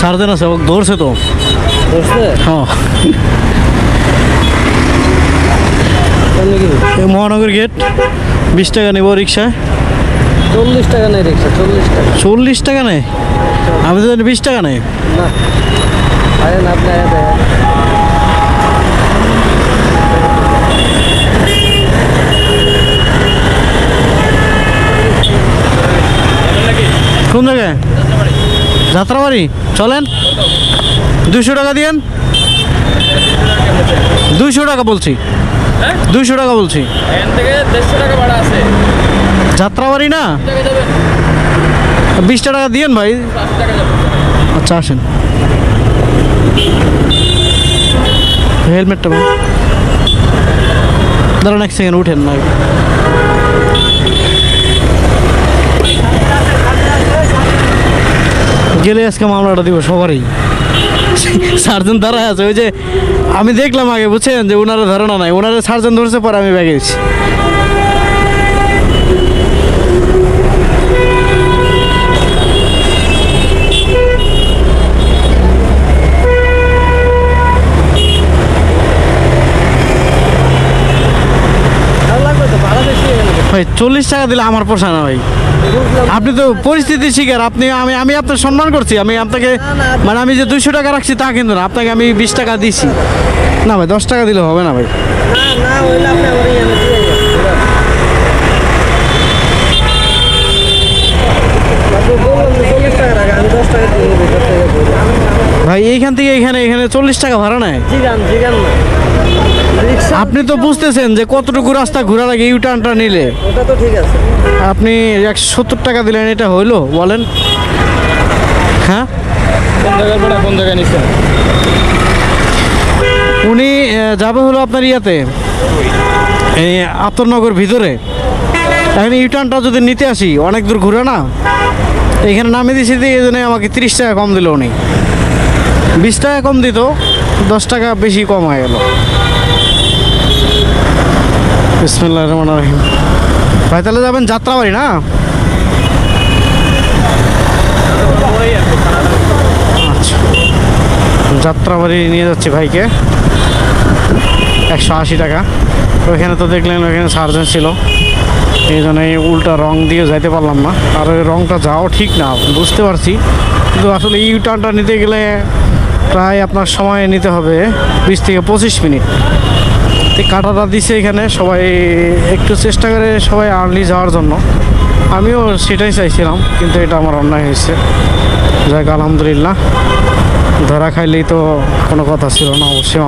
সারদেন আছে ও ধরছে তো। হ্যাঁ। মহানগর গেট বিশ টাকা নেব রিক্সায়। চল্লিশ টাকা নেই রিক্সা চল্লিশ টাকা। চল্লিশ টাকা নেই? আমি তো বিশ টাকা নেই। না। আপনি কোন জায়গায়? যাত্রাবাড়ি চলেন। দুইশো টাকা দিয়েন। দুইশো টাকা বলছি। দুইশো টাকা বলছি। যাত্রাবাড়ি না? বিশটা টাকা দিয়েন ভাই। আচ্ছা আসেন। হেলমেটটা ভাই। দাঁড়ান এক সেকেন্ড উঠেন না। গেলে আজকে মামলাটা দিব সবারই। সার্জন ধরা আছে, ওই যে আমি দেখলাম আগে, বুঝছেন? যে ওনারা ধারণা নাই ওনারা সার্জন ধরছে, পরে আমি ব্যাগে গেছি ভালো লাগবে তো ভাড়া বেশি এখানে ভাই, চল্লিশ টাকা দিলে আমার পোষা না ভাই। আপনি তো পরিস্থিতি শিকার, আপনি, আমি আমি আপনার সম্মান করছি, আমি আপনাকে মানে আমি যে দুইশো টাকা রাখছি তা কিন্তু না, আপনাকে আমি বিশ টাকা দিছি। না ভাই, দশ টাকা দিলে হবে না ভাই। ভাই, এইখান থেকে এখানে এখানে চল্লিশ টাকা ভাড়া নেয় জিগান জিগান না রিক্সা আপনি তো বুঝতেছেন যে কতটুকু রাস্তা ঘোরার আগে ইউ টার্নটা নিলে। ওটা তো ঠিক আছে। আপনি একশো সত্তর টাকা দিলেন এটা হইল? বলেন। হ্যাঁ? কোন জায়গার ভাড়া কোন জায়গায় নিচ্ছেন উনি যাবে হলো আপনার ইয়াতে। এই আতরনগর ভিতরে। এখন ইউটার্নটা যদি নিতে আসি অনেক দূর ঘুরে না? এখানে নামে দিয়েছি দিয়ে এই জন্য আমাকে তিরিশ টাকা কম দিল উনি। বিশ টাকা কম দিত দশ টাকা বেশি কম হয়ে গেল। ভাই, তাহলে যাবেন যাত্রাবাড়ি, না? আচ্ছা। যাত্রাবাড়ি নিয়ে যাচ্ছি ভাইকে। একশো আশি টাকা। ওইখানে তো দেখলেন, ওইখানে সার্জন ছিল। এই জন্য এই উল্টা রং দিয়ে যাইতে পারলাম না। আর ওই রংটা যাও ঠিক না, বুঝতে পারছি। কিন্তু আসলে ইউ টার্নটা নিতে গেলে প্রায় আপনার সময় নিতে হবে বিশ থেকে পঁচিশ মিনিট। তো কাটাটা দিছে এখানে, সবাই একটু চেষ্টা করে সবাই আর্লি যাওয়ার জন্য। আমিও সেটাই চাইছিলাম, কিন্তু এটা আমার অন্যায় হয়েছে। যাক, আলহামদুলিল্লাহ। ধরা খাইলেই তো কোনো কথা ছিল না, অবশ্যই